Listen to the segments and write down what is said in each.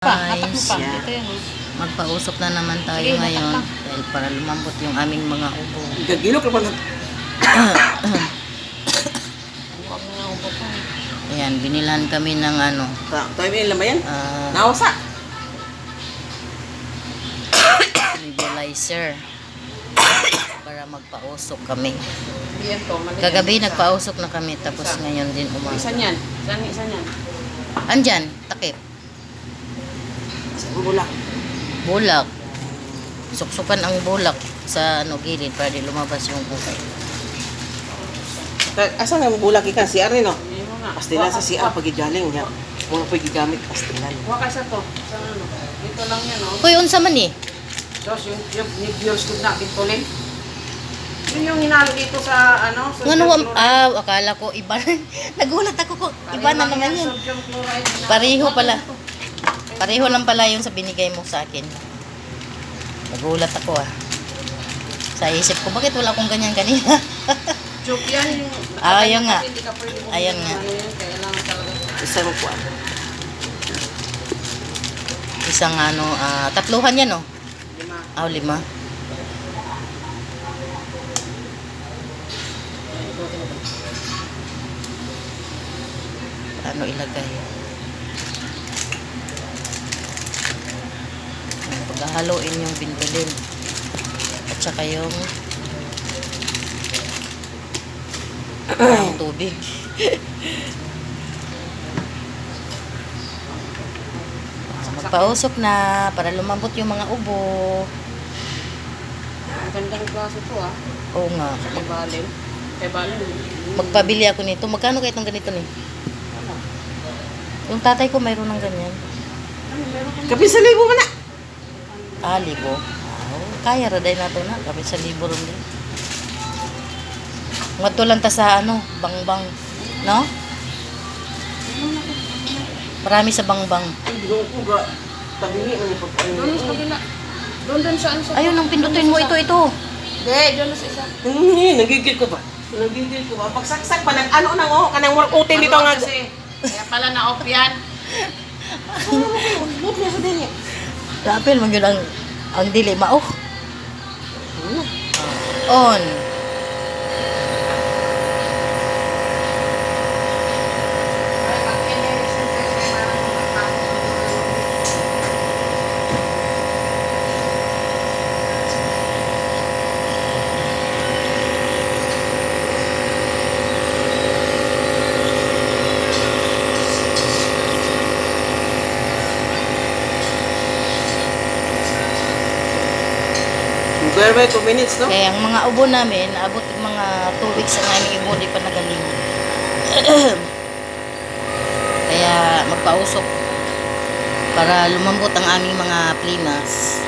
Pa, hatak mo pa. Siya. Ito yan. Magpausok na naman tayo Sige, ngayon hatak dahil para lumambot yung aming mga ubo. Gagilok na pa na. Huwag mo nga upo pa. Ayan, binilan kami ng ano, Ta- Tayo may lamayan. ah, Nawasa. nebulizer para magpausok kami. Yan to. mali Kagabi yan. Nagpausok na kami tapos ngayon din umaga. niyan. Isa, isa niyan. Andyan, takip, bulak. bulak. Suksukan ang bulak sa ano gilid para di lumabas yung bukay. Ta- Asa nga bulak ikan? Si Arne no? Pastilan sa Huwag- CR pag igaling niya. Muna pa gigamit pastilan. Ka sa to. Sa ano. Dito lang yan oh. Kuy, unsa man eh? Diyos, yung, yours good na kitulin. Yun yung hinalo dito sa ano. No, chloride. ah, akala ko iba. Nagulat ako ko, iba na naman. Hinalo. Pareho pala. Pareho lang pala yung sa binigay mo sa akin. Nagulat ako ah. Sa isip ko, bakit wala akong ganyan kanina? Joke yan yung... Ah, ayun nga. Ayun ng nga. Ano yan, kailangan talaga. Isa mo po. Isang ano, ah, tatluhan yan oh. Lima. Ah, lima. Paano ilagay? Ayan, Paghahaluin yung bindulin. At saka yung yung tubig. Magpausok na para lumambot yung mga ubo. Ang gandang klase to ah. Oo nga. Kay Balin. Kay Balin. Magpabili ako nito. Magkano kaya itong ganito ni? Yung tatay ko mayroon ng ganyan. Ano, libo man na. Ah, libo. Ah, oh, kaya raday na to na. Kami sa libo rin din. Ngadto lang ta sa ano, bangbang. No? Marami sa bangbang. Doon. Doon saan sa... Ayun, ang pindutin mo ito, ito. Hindi, doon sa isa. Hmm, nagigil ko ba? Nagigil ko ba? Pagsaksak pa ng ano nang oh, kanang work utin dito nga. Kaya pala na-off yan. Look na sa din niya. Dapil, man yun ang, ang dili mao. On. Bare by 2 minutes, no? Kaya ang mga ubo namin, abot mga 2 weeks ang aming ubo, di pa nagaling. Kaya magpausok para lumambot ang aming mga plimas.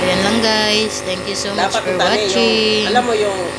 Ayan lang guys. Thank you so much Dapat for watching. yung, alam mo yung